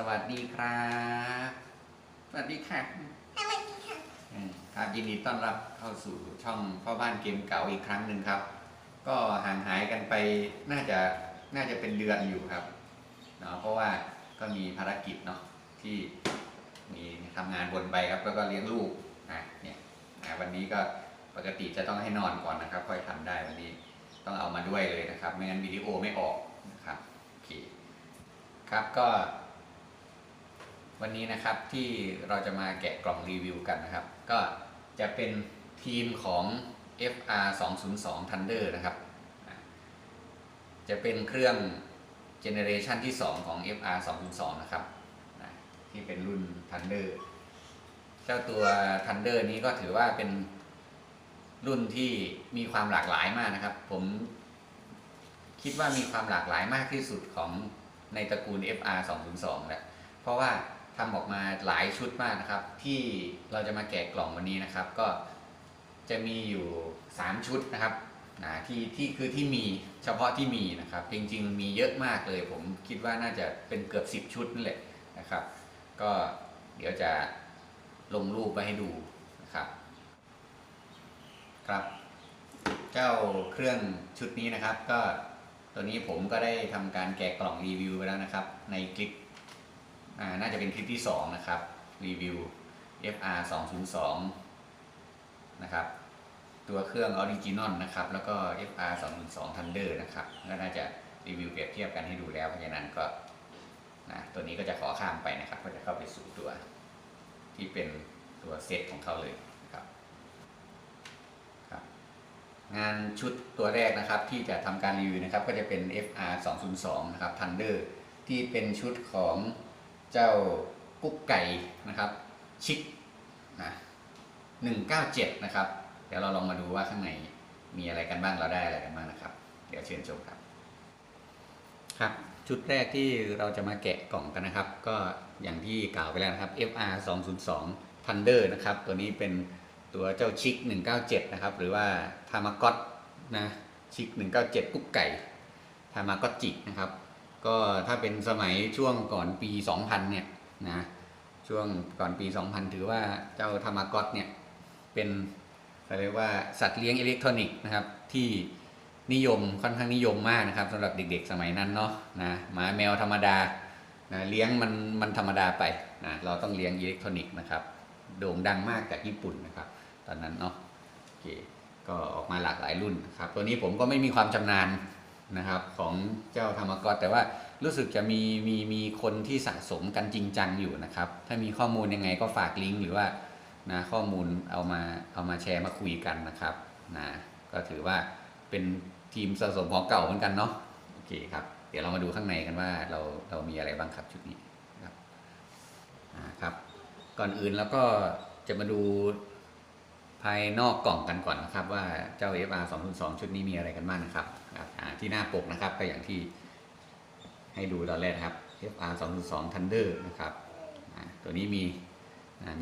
สวัสดีครับ สวัสดีค่ะสวัสดีค่ะอืมครับยินดีต้อนรับเข้าสู่ช่องพ่อบ้านเกมเก่าอีกครั้งหนึ่งครับ ก็ห่างหายกันไปน่าจะน่าจะเป็นเดือนอยู่ครับเนาะเพราะว่าก็มีภารกิจเนาะที่มีทำงานบนไปครับ แล้วก็เลี้ยงลูกนะเนี่ยนะวันนี้ก็ปกติจะต้องให้นอนก่อนนะครับ ค่อยทำได้วันนี้ต้องเอามาด้วยเลยนะครับ ไม่งั้นวิดีโอไม่ออกนะครับโอเคครับก็ วันนี้นะครับที่เราจะมาแกะกล่องรีวิวกันนะครับ ก็จะเป็นทีมของ FR 202 Thunder นะครับ จะเป็นเครื่องเจเนเรชันที่ 2 ของ FR 202นะครับที่เป็นรุ่น Thunder เจ้าตัว Thunder นี้ก็ถือว่าเป็นรุ่นที่มีความหลากหลายมากนะครับ ผมคิดว่ามีความหลากหลายมากที่สุดของในตระกูล FR 202แหละเพราะว่า ทำออกมาหลายชุดมากนะครับ ที่เราจะมาแกะกล่องวันนี้นะครับ ก็จะมีอยู่ 3 ชุดนะครับนะที่ที่คือที่มีเฉพาะที่มีนะครับ จริงๆ มีเยอะมากเลย ผมคิดว่าน่าจะเป็นเกือบ 10 ชุดนั่นแหละนะครับ ก็เดี๋ยวจะลงรูปไปให้ดูนะครับ ครับ เจ้าเครื่องชุดนี้นะครับ ก็ตัวนี้ผมก็ได้ทำการแกะกล่องรีวิวไปแล้วนะครับ ในคลิป น่าจะเป็นคลิปที่ 2 นะครับ รีวิว FR 202นะครับ ตัวเครื่องออริจินอลนะครับ แล้วก็ FR 202 Thunder นะครับ ก็น่าจะรีวิวเปรียบเทียบกันให้ดูแล้ว เพราะฉะนั้นก็นะตัวนี้ก็จะขอข้ามไปนะครับ ก็จะเข้าไปสู่ตัวที่เป็นตัวเซตของเขาเลยนะครับครับ งานชุดตัวแรกนะครับที่จะทำการรีวิวนะครับ ก็จะเป็น FR 202นะครับ Thunder ที่เป็นชุดของ เจ้ากุ๊กไก่นะครับชิคนะ197นะครับ เดี๋ยวเราลองมาดูว่าข้างในมีอะไรกันบ้างเราได้อะไรกันบ้างนะครับ เดี๋ยวเชิญชมครับครับ ชุดแรกที่เราจะมาแกะกล่องกันนะครับ ก็อย่างที่กล่าวไปแล้วนะครับ FR 202 Thunder นะครับ ตัวนี้เป็นตัวเจ้าชิค197 นะครับ หรือว่าทามากอตนะชิค197กุ๊กไก่ทามากอตจินะครับ ก็ถ้าเป็นสมัยช่วงก่อนปี 2000 เนี่ยนะช่วงก่อนปี 2000 ถือว่าเจ้าทามากอตเนี่ยเป็นเขาเรียกว่าสัตว์เลี้ยงอิเล็กทรอนิกส์นะครับที่นิยมค่อนข้างนิยมมากนะครับสำหรับเด็กๆสมัยนั้นเนาะนะหมาแมวธรรมดานะเลี้ยงมันมันธรรมดาไปนะเราต้องเลี้ยงอิเล็กทรอนิกส์นะครับโด่งดังมากจากญี่ปุ่นนะครับ ตอนนั้นเนาะโอเคก็ออกมาหลากหลายรุ่นครับตัวนี้ผมก็ไม่มีความชำนาญ นะครับของเจ้าธรรมกรแต่ว่ารู้สึกจะมีมีมีคนที่สะสมกันจริงจังอยู่นะครับ ถ้ามีข้อมูลยังไงก็ฝากลิงก์หรือว่านะข้อมูลเอามาเอามาแชร์มาคุยกันนะครับนะก็ถือว่าเป็นทีมสะสมของเก่าเหมือนกันเนาะโอเคครับ เดี๋ยวเรามาดูข้างในกันว่าเราเรามีอะไรบ้างครับชุดนี้ครับอ่าครับ ก่อนอื่นแล้วก็จะมาดูายนอกกล่องกันก่อนนะครับ ว่าเจ้า FR 202ชุดนี้มีอะไรกันบ้างนะครับที่หน้าปกนะครับก็อย่างที่ให้ดูตอนแรกครับ FR 202 Thunder นะครับตัวนี้มี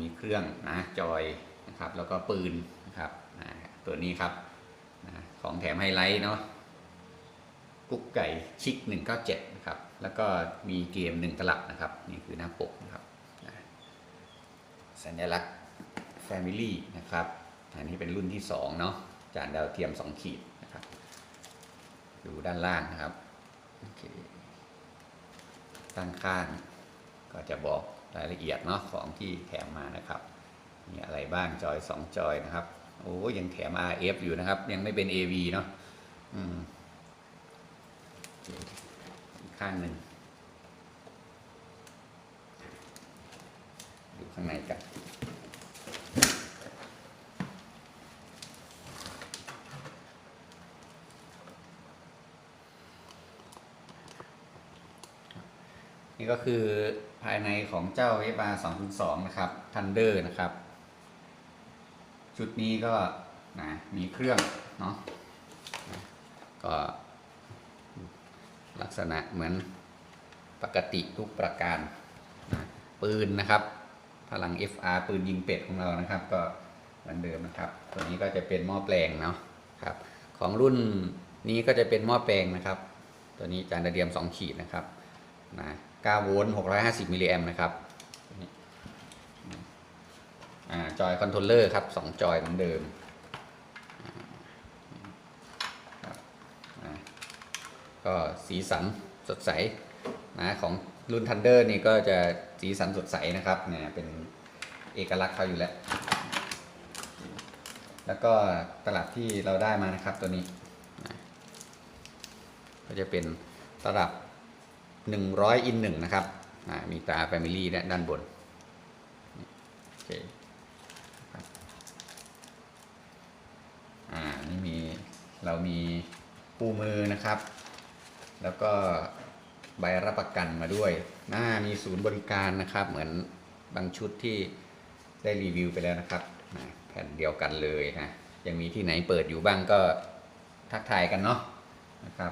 มีเครื่องนะจอยนะครับแล้วก็ปืนนะครับตัวนี้ครับของแถมไฮไลท์เนาะกุ๊กไก่ชิค197 นะครับ แล้วก็มีเกม 1 ตลับนะครับ นี่คือหน้าปกนะครับ สัญลักษณ์ Family นะครับ อันนี้เป็นรุ่นที่2เนาะจานดาวเทียม 2 ขีดนะครับ ดูด้านล่างนะครับด้านข้างก็จะบอกรายละเอียดเนาะของที่แถมมานะครับ มีอะไรบ้างจอย 2 จอยนะครับ โอ้ยังแถม RF อยู่นะครับ ยังไม่เป็น AV เนาะอืมโอเคอีกข้างหนึ่งดูข้างในกัน นี่ก็คือภายในของเจ้า FR 202นะครับ Thunder นะครับ ชุดนี้ก็นะมีเครื่องเนาะก็ลักษณะเหมือนปกติทุกประการนะปืนนะครับ พลัง FR ปืนยิงเป็ดของเรานะครับ ก็เหมือนเดิมนะครับ ตัวนี้ก็จะเป็นหม้อแปลงเนาะครับ ของรุ่นนี้ก็จะเป็นหม้อแปลงนะครับ ตัวนี้จานดาวเทียม 2 ขีดนะครับนะ9โวลต์650 มิลลิแอมนะครับอจอยคอนโทรลเลอร์ครับ 2 จอยเหมือนเดิมก็สีสันสดใสนะของรุ่น Thunder นี่ก็จะสีสันสดใสนะครับเนี่ยเป็นเอกลักษณ์เขาอยู่แล้ว แล้วก็ตลับที่เราได้มานะครับตัวนี้ ก็จะเป็นตลับ 100อินหนึ่งนะครับมีตรา Family เนี่ยด้านบนโอเคอ่านี่มีเรามีปูมือนะครับ แล้วก็ใบรับประกันมาด้วยน่ามีศูนย์บริการนะครับ เหมือนบางชุดที่ได้รีวิวไปแล้วนะครับ แผ่นเดียวกันเลยนะยังมีที่ไหนเปิดอยู่บ้างก็ทักทายกันเนาะนะครับ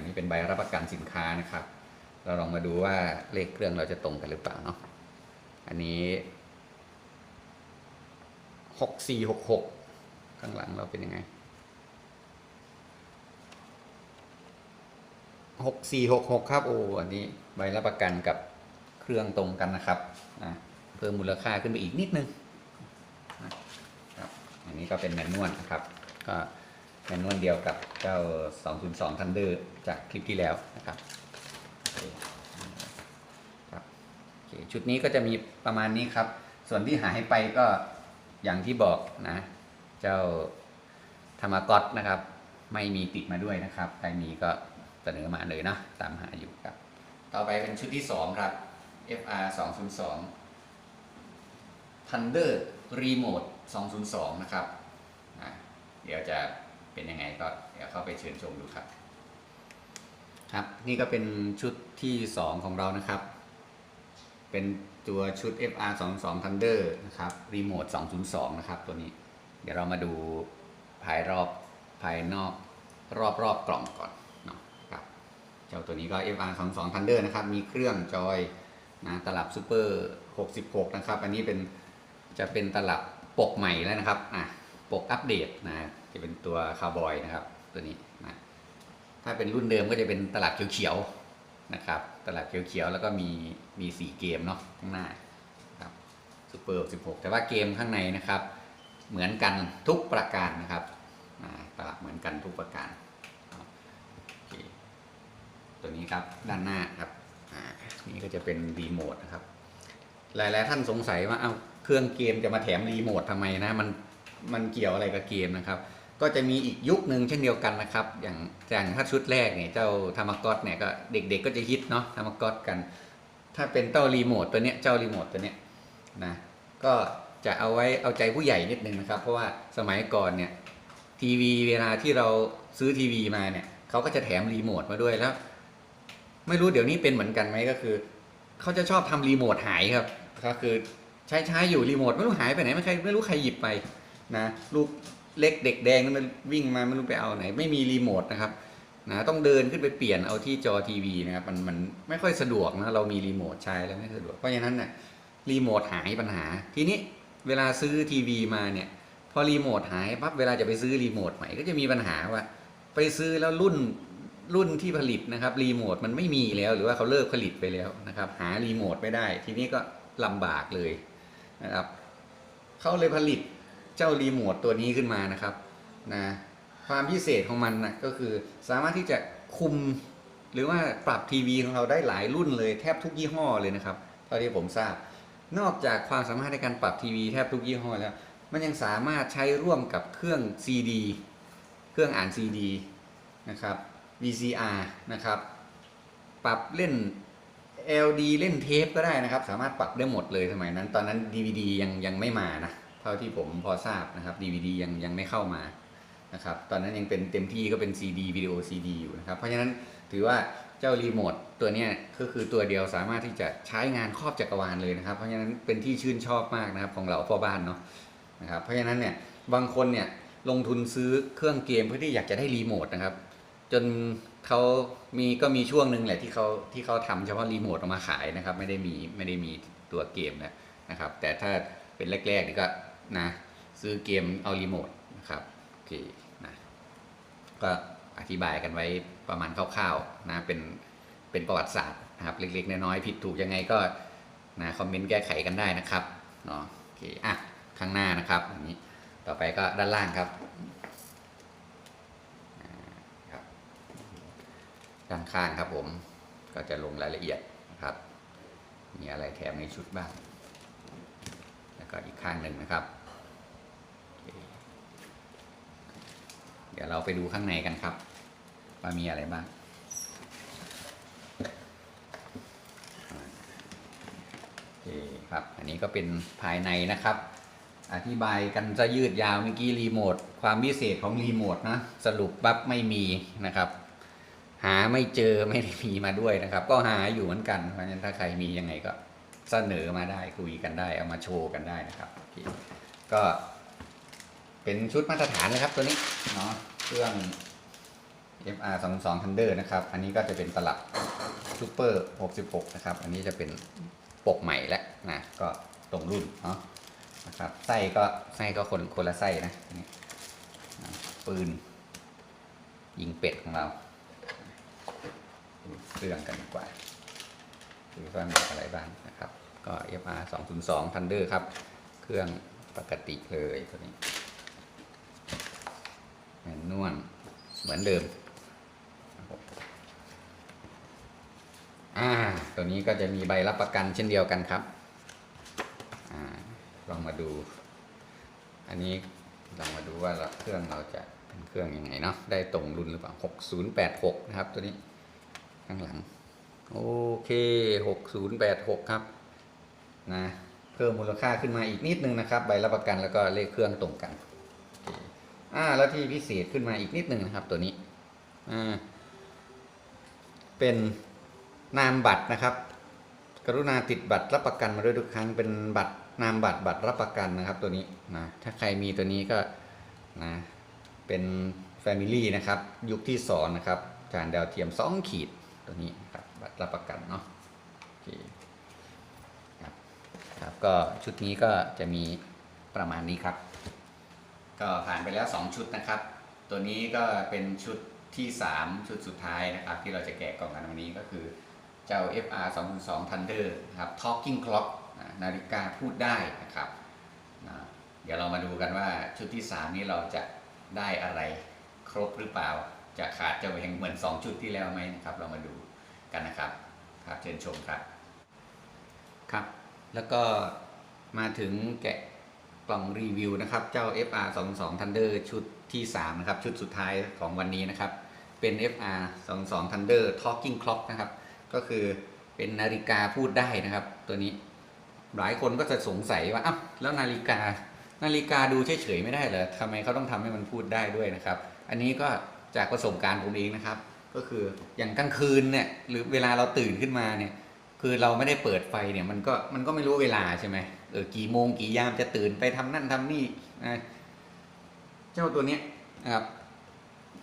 อันนี้เป็นใบรับประกันสินค้านะครับ เราลองมาดูว่าเลขเครื่องเราจะตรงกันหรือเปล่าเนาะ อันนี้หกสี่หกหกข้างหลังเราเป็นยังไงหกสี่หกหกครับ โอ้ อันนี้ใบรับประกันกับเครื่องตรงกันนะครับอ่าเพิ่มมูลค่าขึ้นไปอีกนิดนึงนะครับ อันนี้ก็เป็นแมนนวลนะครับ ก็ แมนนวลเดียวกับเจ้า 202 Thunder จากคลิปที่แล้วนะครับโอเครับชุดนี้ก็จะมีประมาณนี้ครับ ส่วนที่หายไปก็อย่างที่บอกนะ เจ้าธรรมกอตนะครับ ไม่มีติดมาด้วยนะครับ ใครมีก็เสนอมาเลยนะตามหาอยู่ครับ ต่อไปเป็นชุดที่ 2 ครับ FR 202 Thunder Remote 202 นะครับ เดี๋ยวจะ เป็นยังไงก็เดี๋ยวเข้าไปเชิญชมดูครับ ครับ นี่ก็เป็นชุดที่ 2 ของเรานะครับ เป็นตัวชุด FR 22 Thunder นะครับ Remote 202 นะครับ ตัวนี้ เดี๋ยวเรามาดูภายรอบภายนอกรอบรอบกล่องก่อนเนาะครับเจ้าตัวนี้ก็ FR 22 Thunder นะครับ มีเครื่องจอยนะตลับ Super 66 นะครับ อันนี้เป็นจะเป็นตลับปกใหม่แล้วนะครับอะปกอัปเดตนะ จะเป็นตัวคาวบอยนะครับ ตัวนี้นะถ้าเป็นรุ่นเดิมก็จะเป็นตลับเขียวๆนะครับ ตลับเขียวๆแล้วก็มีมีสีเกมเนาะข้างหน้าครับซูเปอร์16 แต่ว่าเกมข้างในนะครับ เหมือนกันทุกประการนะครับตลับเหมือนกันทุกประการตัวนี้ครับด้านหน้าครับนี่ก็จะเป็นรีโมทนะครับ หลาย ๆ ท่านสงสัยว่าเอ้าเครื่องเกมจะมาแถมรีโมททำไมนะ มันมันเกี่ยวอะไรกับเกมนะครับ ก็จะมีอีกยุคหนึ่งเช่นเดียวกันนะครับ อย่างอย่างถ้าชุดแรกเนี่ยเจ้าธรรมกอตเนี่ยก็เด็กๆก็จะฮิตเนาะธรรมกอตกัน ถ้าเป็นเจ้ารีโมทตัวเนี้ยเจ้ารีโมทตัวเนี้ยนะก็จะเอาไว้เอาใจผู้ใหญ่นิดนึงนะครับ เพราะว่าสมัยก่อนเนี่ยทีวีเวลาที่เราซื้อทีวีมาเนี่ยเขาก็จะแถมรีโมทมาด้วยแล้ว ไม่รู้เดี๋ยวนี้เป็นเหมือนกันไหมก็คือเขาจะชอบทำรีโมทหายครับก็คือใช้ใช้อยู่รีโมทไม่รู้หายไปไหนไม่ใครไม่รู้ใครหยิบไปนะลูก เล็กเด็กแดงนั่นมันวิ่งมาไม่รู้ไปเอาไหน ไม่มีรีโมทนะครับนะต้องเดินขึ้นไปเปลี่ยนเอาที่จอทีวีนะครับมันมันไม่ค่อยสะดวกนะเรามีรีโมทใช้แล้วไม่สะดวกเพราะฉะนั้นเนี่ยรีโมทหายปัญหา ทีนี้เวลาซื้อทีวีมาเนี่ย พอรีโมทหายปั๊บเวลาจะไปซื้อรีโมทใหม่ก็จะมีปัญหาว่า ไปซื้อแล้วรุ่นรุ่นที่ผลิตนะครับรีโมทมันไม่มีแล้วหรือว่าเขาเลิกผลิตไปแล้วนะครับ หารีโมทไม่ได้ ทีนี้ก็ลำบากเลยนะครับเขาเลยผลิต เจ้ารีโมทตัวนี้ขึ้นมานะครับนะความพิเศษของมันนะก็คือสามารถที่จะคุมหรือว่าปรับทีวีของเราได้หลายรุ่นเลยแทบทุกยี่ห้อเลยนะครับเท่าที่ผมทราบ นอกจากความสามารถในการปรับทีวีแทบทุกยี่ห้อแล้ว มันยังสามารถใช้ร่วมกับเครื่อง CD เครื่องอ่าน CD นะครับ VCR นะครับ ปรับเล่น LD เล่นเทปก็ได้นะครับ สามารถปรับได้หมดเลยสมัยนั้น ตอนนั้น DVD ยังยังไม่มานะ เท่าที่ผมพอทราบนะครับ DVD ยังยังไม่เข้ามานะครับตอนนั้นยังเป็นเต็มที่ก็เป็น CD วิดีโอ CD อยู่นะครับ เพราะฉะนั้นถือว่าเจ้ารีโมทตัวนี้ก็คือตัวเดียวสามารถที่จะใช้งานครอบจักรวาลเลยนะครับ เพราะฉะนั้นเป็นที่ชื่นชอบมากนะครับของเราพ่อบ้านเนาะนะครับเพราะฉะนั้นเนี่ยบางคนเนี่ยลงทุนซื้อเครื่องเกมเพื่อที่อยากจะได้รีโมทนะครับ จนเขามีก็มีช่วงหนึ่งแหละที่เขาที่เขาทำเฉพาะรีโมทออกมาขายนะครับ ไม่ได้มีไม่ได้มีตัวเกมนะนะครับ แต่ถ้าเป็นแรกๆนี่ก็ นะ ซื้อเกมเอารีโมทนะครับโอเคนะก็อธิบายกันไว้ประมาณคร่าวๆนะเป็นเป็นประวัติศาสตร์นะครับเล็กๆน้อยๆผิดถูกยังไงก็นะคอมเมนต์แก้ไขกันได้นะครับเนาะโอเคอะข้างหน้านะครับอันนี้ต่อไปก็ด้านล่างครับอ่าครับด้านข้างครับผมก็จะลงรายละเอียดนะครับ มีอะไรแถมในชุดบ้าง แล้วก็อีกข้างหนึ่งนะครับโอเคเดี๋ยวเราไปดูข้างในกันครับ ว่ามีอะไรบ้าง โอเคครับ อันนี้ก็เป็นภายในนะครับ อธิบายกันจะยืดยาวเมื่อกี้รีโมท ความพิเศษของรีโมทนะ สรุปปั๊บไม่มีนะครับ หาไม่เจอไม่ได้มีมาด้วยนะครับ ก็หาอยู่เหมือนกัน เพราะฉะนั้นถ้าใครมียังไงก็เสนอมาได้คุยกันได้ เอามาโชว์กันได้นะครับ ก็ เป็นชุดมาตรฐานนะครับตัวนี้เนาะเครื่อง FR 2 2 Thunder นะครับ อันนี้ก็จะเป็นตลับ Super 66 นะครับ อันนี้จะเป็นปกใหม่แล้วนะ ก็ตรงรุ่นเนาะนะครับไส้ก็ไส้ก็คนคนละไส้นะนี่ปืน ยิงเป็ดของเราเครื่องกันดีกว่าดูว่ามีอะไรบ้างนะครับ ก็ FR 202 Thunder ครับ เครื่องปกติเลยตัวนี้ แมนนวลเหมือนเดิมอ่าตัวนี้ก็จะมีใบรับประกันเช่นเดียวกันครับอ่าลองมาดู อันนี้ลองมาดูว่าเครื่องเราจะเป็นเครื่องยังไงเนาะได้ตรงรุ่นหรือเปล่า 6086 นะครับ ตัวนี้ข้างหลัง โอเค 6086 ครับนะเพิ่มมูลค่าขึ้นมาอีกนิดนึงนะครับ ใบรับประกันแล้วก็เลขเครื่องตรงกัน อ่า แล้วที่พิเศษขึ้นมาอีกนิดนึงนะครับ ตัวนี้ อ่า เป็นนามบัตรนะครับ กรุณาติดบัตรรับประกันมาด้วยทุกครั้ง เป็นบัตรนามบัตรบัตรรับประกันนะครับ ตัวนี้นะ ถ้าใครมีตัวนี้ก็นะ เป็น Family นะครับ ยุคที่สองนะครับ จานดาวเทียม2ขีดตัวนี้ครับ บัตรรับประกันเนาะโอเคครับ ครับ ก็ชุดนี้ก็จะมีประมาณนี้ครับ ก็ผ่านไปแล้ว 2 ชุดนะครับ ตัวนี้ก็เป็นชุดที่ 3 ชุดสุดท้ายนะครับ ที่เราจะแกะกล่องกันวันนี้ก็คือเจ้า FR 2 2 Thunder นะครับ Talking Clock นาฬิกาพูดได้นะครับ เดี๋ยวเรามาดูกันว่าชุดที่ 3 นี้เราจะได้อะไรครบหรือเปล่า จะขาดจะแหงเหมือน 2 ชุดที่แล้วไหมนะครับ เรามาดูกันนะครับครับเชิญชมครับครับ แล้วก็มาถึงแกะ กล่องรีวิวนะครับ เจ้า FR 2 2 Thunder ชุดที่ 3 นะครับ ชุดสุดท้ายของวันนี้นะครับ เป็น FR 2 2 Thunder Talking Clock นะครับ ก็คือเป็นนาฬิกาพูดได้นะครับ ตัวนี้หลายคนก็จะสงสัยว่าอ้าวแล้วนาฬิกา นาฬิกาดูเฉยๆไม่ได้เหรอทำไมเขาต้องทำให้มันพูดได้ด้วยนะครับ อันนี้ก็จากประสบการณ์ผมเองนะครับ ก็คืออย่างกลางคืนเนี่ยหรือเวลาเราตื่นขึ้นมาเนี่ยคือเราไม่ได้เปิดไฟเนี่ยมันก็มันก็ไม่รู้เวลาใช่ไหม เออกี่โมงกี่ยามจะตื่นไปทำนั่นทำนี่นะเจ้าตัวเนี้ยนะครับ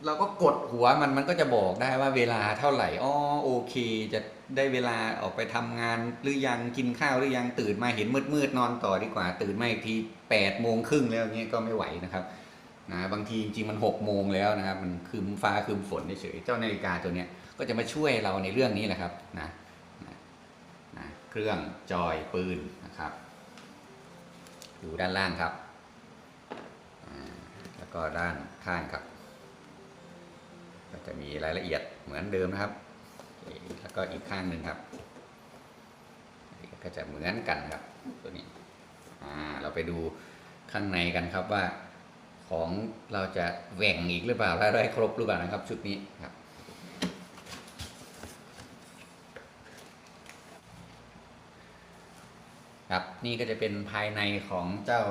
เราก็กดหัวมันมันก็จะบอกได้ว่าเวลาเท่าไหร่อ๋อโอเค จะได้เวลาออกไปทำงานหรือยังกินข้าวหรือยังตื่นมาเห็นมืดมืดนอนต่อดีกว่า ตื่นมาอีกทีแปดโมงครึ่งแล้วเงี้ยก็ไม่ไหวนะครับนะบางทีจริงมันหกโมงแล้วนะครับมันคืมฟ้าคืมฝนเฉยๆเจ้านาฬิกาตัวเนี้ยก็จะมาช่วยเราในเรื่องนี้แหละครับนะนะนะเครื่องจอยปืนนะครับ อยู่ด้านล่างครับ แล้วก็ด้านข้างครับ ก็จะมีรายละเอียดเหมือนเดิมนะครับ แล้วก็อีกข้างหนึ่งครับ ก็จะเหมือนกันครับตัวนี้อ่าเราไปดูข้างในกันครับว่าของเราจะแหว่งอีกหรือเปล่าได้ครบหรือเปล่านะครับชุดนี้ครับ ครับนี่ก็จะเป็นภายในของเจ้า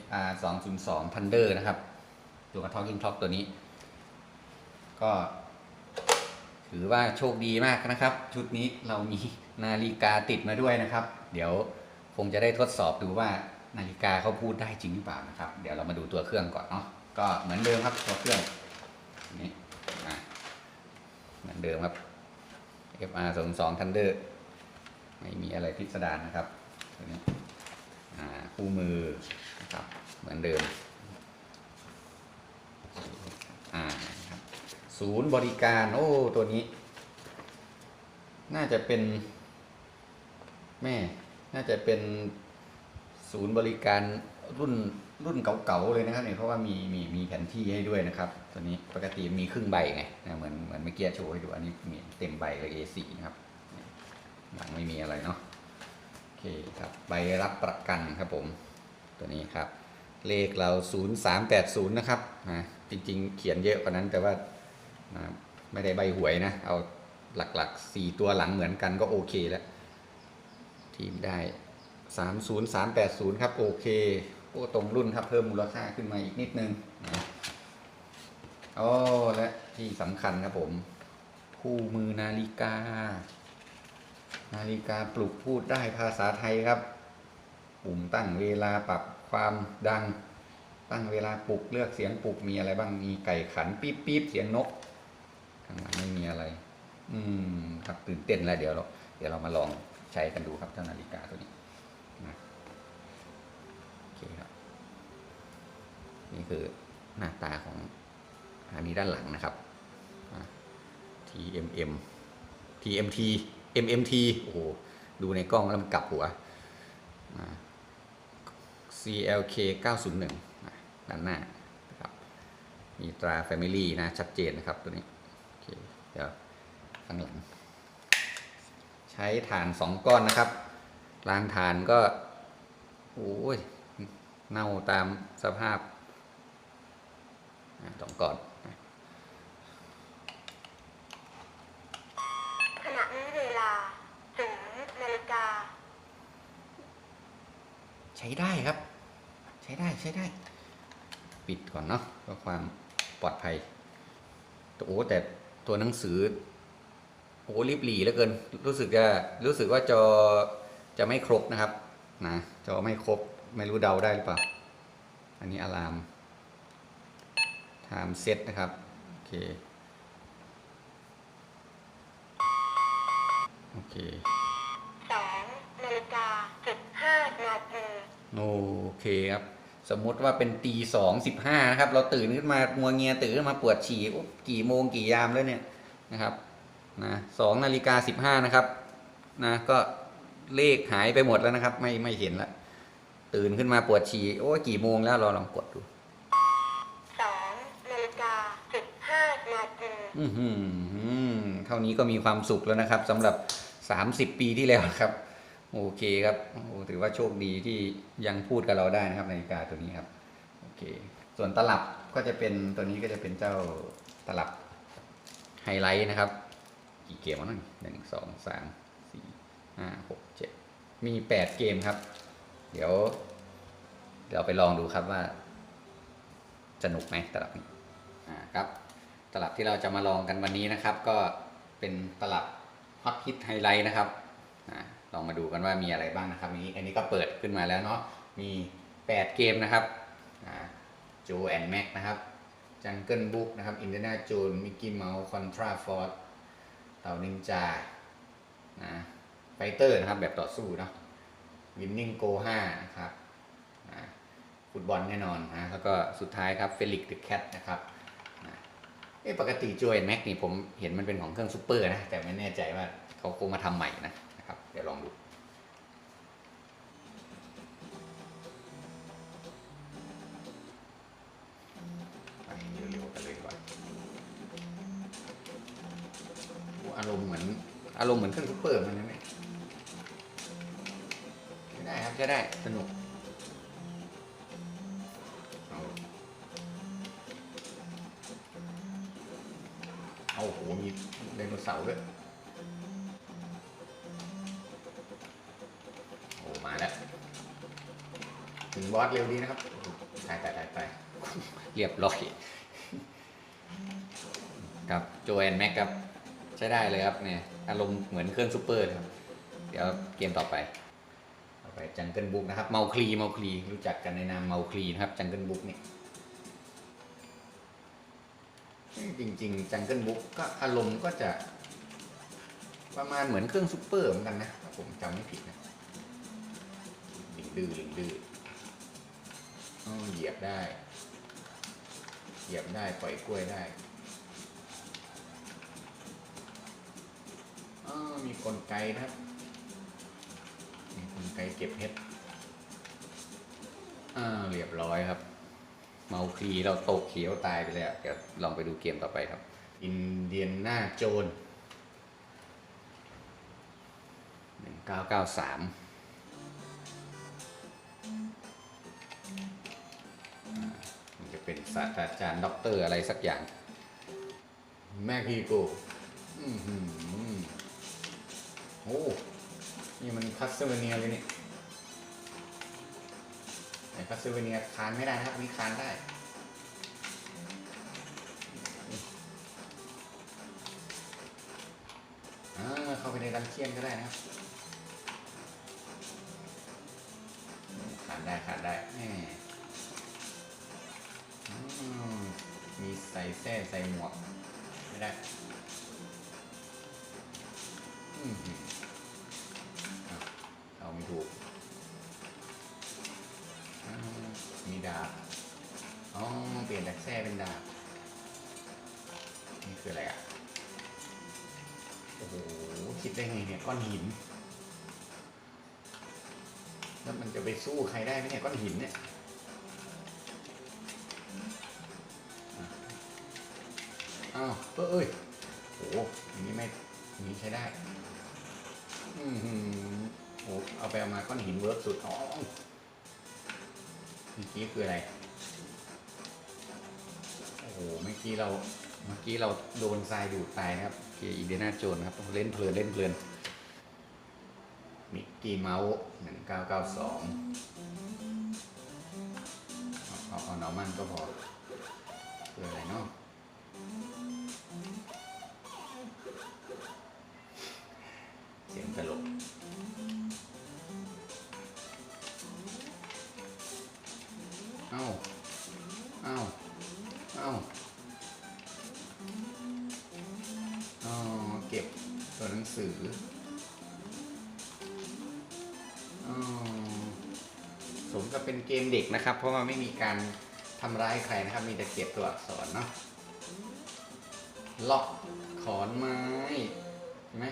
FR 202 Thunder นะครับ ตัว Talking Clock ตัวนี้ ก็ ถือว่าโชคดีมากนะครับ ชุดนี้เรามีนาฬิกาติดมาด้วยนะครับ เดี๋ยวคงจะได้ทดสอบดูว่านาฬิกาเขาพูดได้จริงหรือเปล่านะครับ เดี๋ยวเรามาดูตัวเครื่องก่อนเนาะก็เหมือนเดิมครับตัวเครื่องนี่เหมือนเดิมครับ FR 2 2 Thunder ไม่มีอะไรพิสดารนะครับ ตัวนี้คู่มือนะครับเหมือนเดิมศูนย์บริการ โอ้ ตัวนี้ น่าจะเป็นแม่ น่าจะเป็นศูนย์บริการรุ่นรุ่นเก่าๆเลยนะครับเนี่ยเพราะว่ามีมีมีแผนที่ให้ด้วยนะครับ ตัวนี้ปกติมีครึ่งใบไงนะเหมือนเหมือนเมื่อกี้โชว์ให้ดูอันนี้มีเต็มใบเลย A4 นะครับหลังไม่มีอะไรเนาะ เคครับใบรับประกันครับผมตัวนี้ครับ เลขเรา 0380 นะครับนะจริงๆ เขียนเยอะกว่านั้นแต่ว่านะไม่ได้ใบหวยนะ เอาหลักๆ 4 ตัวหลังเหมือนกันก็โอเคแล้วทีมได้ 30380 ครับโอเคโอ้ตรงรุ่นครับเพิ่มมูลค่าขึ้นมาอีกนิดนึงนะโอ้และที่สำคัญครับผม คู่มือนาฬิกา นาฬิกาปลุกพูดได้ภาษาไทยครับ ปุ่มตั้งเวลาปรับความดัง ตั้งเวลาปลุกเลือกเสียงปลุกมีอะไรบ้างมีไก่ขันปี๊บปี๊บเสียงนกข้างหลังไม่มีอะไร อืมครับตื่นเต้นแล้วเดี๋ยวเราเดี๋ยวเรามาลองใช้กันดูครับเจ้านาฬิกาตัวนี้นะโอเคครับ นี่คือหน้าตาของอันนี้ด้านหลังนะครับ TMM TMT MMT โอ้โห ดูในกล้องแล้วมันกลับหัว CLK 901ด้านหน้านะครับมีตรา Family นะ ชัดเจนนะครับตัวนี้โอเคเดี๋ยวข้างหลัง ใช้ฐานสองก้อนนะครับรางฐานก็ โอ้ย เน่าตามสภาพสองก้อน ขณะนี้เวลาศูนย์นาฬิกา ใช้ได้ครับ ใช้ได้ใช้ได้ ปิดก่อนเนาะเพื่อความปลอดภัยโอ้แต่ตัวหนังสือโอ้รีบหลีเหลือเกิน รู้สึกจะรู้สึกว่าจอจะไม่ครบนะครับนะจอไม่ครบไม่รู้เดาได้หรือเปล่า อันนี้อะลามไทม์เซตนะครับ โอเค โอเค สองนาฬิกาสิบห้านาที โอเคครับสมมุติว่าเป็นตีสองสิบห้านะครับ เราตื่นขึ้นมามัวเงียตื่นขึ้นมาปวดฉี่โอ๊ะกี่โมงกี่ยามแล้วเนี่ยนะครับนะสองนาฬิกาสิบห้านะครับนะก็เลขหายไปหมดแล้วนะครับ ไม่ไม่เห็นละตื่นขึ้นมาปวดฉี่โอ้ยกี่โมงแล้วเราลองกดดูสองนาฬิกาสิบห้านาทีอือหือเท่านี้ก็มีความสุขแล้วนะครับสำหรับ30ปีที่แล้วครับ โอเคครับโอ้ถือว่าโชคดีที่ยังพูดกับเราได้นะครับนาฬิกาตัวนี้ครับโอเค ส่วนตลับก็จะเป็นตัวนี้ก็จะเป็นเจ้าตลับไฮไลท์นะครับ กี่เกมวะนั่นหนึ่งสองสามสี่ห้าหกเจ็ดมีแปดเกมครับ เดี๋ยวเดี๋ยวไปลองดูครับว่าสนุกไหมตลับนี้อ่าครับ ตลับที่เราจะมาลองกันวันนี้นะครับ ก็เป็นตลับฮอตฮิตไฮไลท์นะครับ ลองมาดูกันว่ามีอะไรบ้างนะครับนี้อันนี้ก็เปิดขึ้นมาแล้วเนาะมี 8 เกมนะครับโจแอนแม็กนะครับจังเกิลบุ๊กนะครับอินเดน่าโจนมิกกี้เมาส์คอนทราฟอร์ดเต่านินจานะไฟเตอร์นะครับแบบต่อสู้เนาะวินนิ่งโก5นะครับอุตบอลแน่นอนนะแล้วก็สุดท้ายครับเฟลิกเดอะแคทนะครับเอ้ปกติจูเอ็นแม็กนี่ผมเห็นมันเป็นของเครื่องซูเปอร์นะ แต่ไม่แน่ใจว่าเขาคงมาทำใหม่นะ เดี๋ยวลองดูไปเร็วๆกันเลยก่อ้อารมณ์เหมือนอารมณ์เหมือนเครื่องซูเปอร์มันนะเนี่ยใช้ได้ครับใช้ได้สนุกเอาเอาโอ้โหมีไดโนเสาร์ด้วย ถึงบอสเร็วดีนะครับตายตายตายตายเรียบร้อยครับโจแอนแม็กครับ ใช้ได้เลยครับเนี่ยอารมณ์เหมือนเครื่องซูเปอร์เลยครับ เดี๋ยวเกมต่อไปต่อไปจังเกิลบุ๊กนะครับ เมาคลีเมาคลีรู้จักกันในนามเมาคลีนะครับจังเกิลบุ๊กนี่ยจริง ๆ จังเกิลบุ๊กก็อารมณ์ก็จะ ประมาณเหมือนเครื่องซูเปอร์เหมือนกันนะถ้าผมจำไม่ผิดนะลิงดื้อลิงดื้อ เหยียบได้ เหยียบได้ปล่อยกล้วยได้มีกลไกครับ มีกลไกเก็บเพชรอ่าเรียบร้อยครับ เมาคลีเราตกเขียวตายไปแล้วเดี๋ยวลองไปดูเกมต่อไปครับ อินเดียนนาโจนหนึ่งเก้าเก้าสาม เป็นศาสตราจารย์ด็อกเตอร์อะไรสักอย่าง แม่พีโกโอ้นี่มันคัสเซเวเนียเลยนี่แต่คัสเซเวเนียคานไม่ได้นะครับนี่คานได้เข้าไปในดันเจียนก็ได้นะครับขาดได้ขาดได้ มีใส่แส้ใส่หมวก ไม่ได้เอาไม่ถูก มีดาบ อ๋อ เปลี่ยนจากแส้เป็นดาบ นี่คืออะไรอะ โอ้โห คิดได้ไงเนี่ย ก้อนหิน แล้วมันจะไปสู้ใครได้ไหมเนี่ย ก้อนหินเนี่ย อ้าวเอ้ยโอ้โหอย่างนี้ไม่อย่างนี้ใช้ได้อืมหืมโอ้เอาไปเอามาก้อนหินเวิร์กสุดอ๋อเมื่อกี้คืออะไร โอ้โห เมื่อกี้เรา เมื่อกี้เราโดนทรายดูดตายนะครับเกียร์อีเดน่าโจนครับ เล่นเพลินเล่นเพลินมิกกี้เมาส์หนึ่งเก้าเก้าสองเอาเอานอมันก็พอคืออะไรเนาะ สืออสมกับเป็นเกมเด็กนะครับ เพราะว่าไม่มีการทำร้ายใครนะครับ มีแต่เก็บตัวอักษรเนาะล็อกขอนไม้ใช่ไหม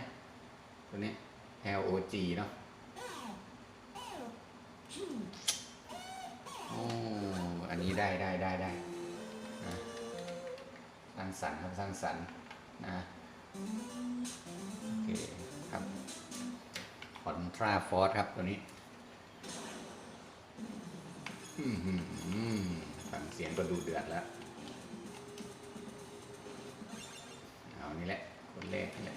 ตัวนี้ L O G เนาะโอ้อันนี้ได้ได้ได้ได้สร้างสรรค์ครับสร้างสรรค์นะ โอเคครับคอนทราฟอสครับตัวนี้ฟังเสียงก็ดูเดือดแล้ว เอานี่แหละ คนแรกนี่แหละ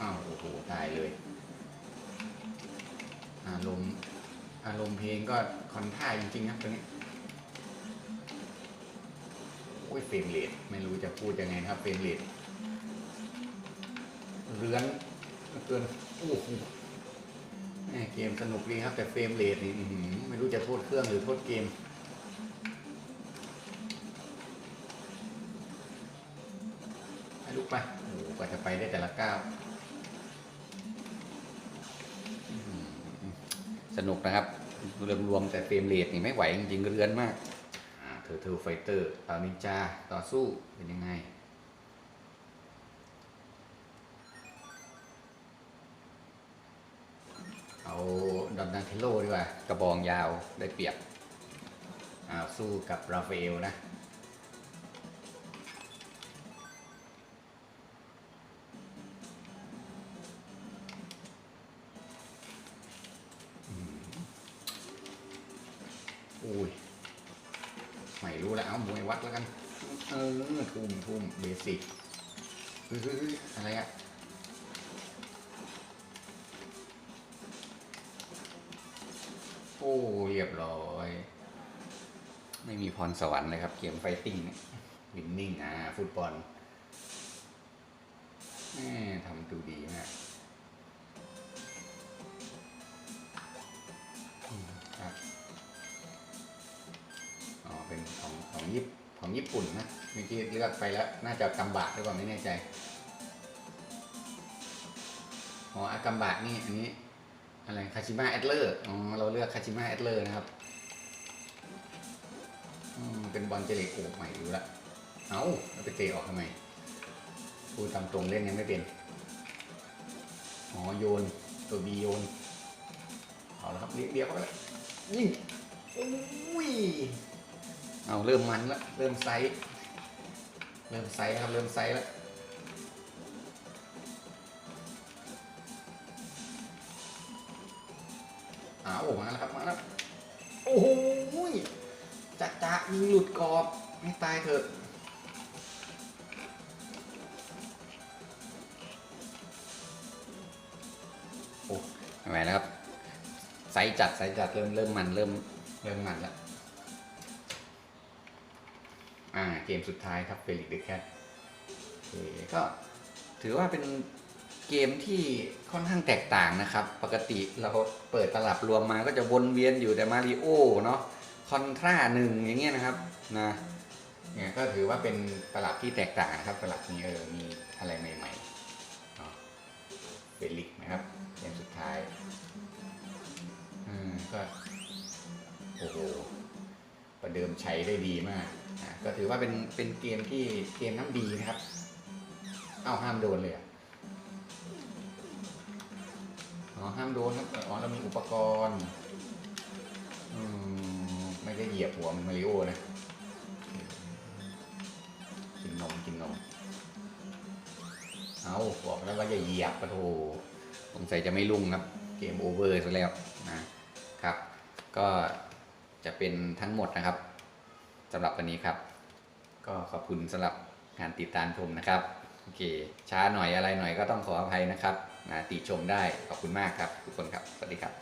อ้าวโอ้โห ตายเลย อารมณ์ อารมณ์เพลงก็คอนท่าจริงๆครับตัวนี้ เฟรมเรทไม่รู้จะพูดยังไงครับเฟรมเรทเรือนเกินโอ้โหเกมสนุกดีครับ แต่เฟรมเรทนี่ไม่รู้จะโทษเครื่องหรือโทษเกมให้ลุกไปโอ้กว่าจะไปได้แต่ละก้าวสนุกนะครับรวมๆแต่เฟรมเรทนี่ไม่ไหวจริงๆเรือนมาก เทอร์เทลไฟเตอร์ตานินจาต่อสู้เป็นยังไง เอาดอนดันเทโลดีกว่า กระบองยาวได้เปรียบอ่าสู้กับราฟาเอลนะ อทุ่มทุ่มเบสิกเฮ้ยเฮ้ยเฮ้ยอะไรอะโอ้เรียบร้อย ไม่มีพรสวรรค์เลยครับ เกมไฟติ้งเนี่ยวินนิ่งอะฟุตบอลแม่ทำดูดีมากครับ อ๋อ เป็นของของญี่ปุ่น ของญี่ปุ่นนะเมื่อกี้เลือกไปแล้ว น่าจะกัมบะหรือเปล่าไม่แน่ใจอ๋ออากัมบะนี่อันนี้อะไรคาชิมะแอดเลอร์อ๋อเราเลือกคาชิมะแอดเลอร์นะครับอืมเป็นบอลเจเล็กโอใหม่ดูละเอาแล้วไปเตะออกทำไมพูดตามตรงเล่นยังไม่เป็นอ๋อโยนตัวบีโยนเอาละครับเลี้ยวเลี้ยวเข้าไปแล้วยิงอุ้ย เอาเริ่มมันแล้วเริ่มไซส์เริ่มไซส์ครับเริ่มไซส์แล้วอาวมาแล้วครับมาแล้วโอ้โหจัดจ้ายิงหลุดกรอบไม่ตายเถอะโอ้ไม่ไหวแล้วครับไซส์จัดไซส์จัดเริ่มเริ่มมันเริ่มเริ่มมันแล้ว เกมสุดท้ายครับเฟลิกเดอะแคทก็ถือว่าเป็นเกมที่ค่อนข้างแตกต่างนะครับ ปกติเราเปิดตลับรวมมาก็จะวนเวียนอยู่แต่มาริโอเนาะคอนทราหนึ่งอย่างเงี้ยนะครับนะเนี่ยก็ถือว่าเป็นตลับที่แตกต่างนะครับ ตลับนี้เออมีอะไรใหม่ๆเนาะเฟลิกนะครับเกมสุดท้ายอืมก็โอ้โหประเดิมใช้ได้ดีมาก อะก็ถือว่าเป็นเป็นเกมที่เกมน้ำดีนะครับ เอาห้ามโดนเลยอะอ๋อห้ามโดนครับอ๋อเรามีอุปกรณ์อืมไม่ได้เหยียบหัวมันมาริโอนะกินนมกินนมเอาบอกแล้วว่าอย่าเหยียบปะโถสงสัยจะไม่ลุ่งครับ เกมโอเวอร์ซะแล้วนะครับ ก็จะเป็นทั้งหมดนะครับ สำหรับวันนี้ครับ ก็ขอบคุณสำหรับการติดตามชมนะครับโอเค ช้าหน่อยอะไรหน่อยก็ต้องขออภัยนะครับนะติชมได้ขอบคุณมากครับ ทุกคนครับ สวัสดีครับ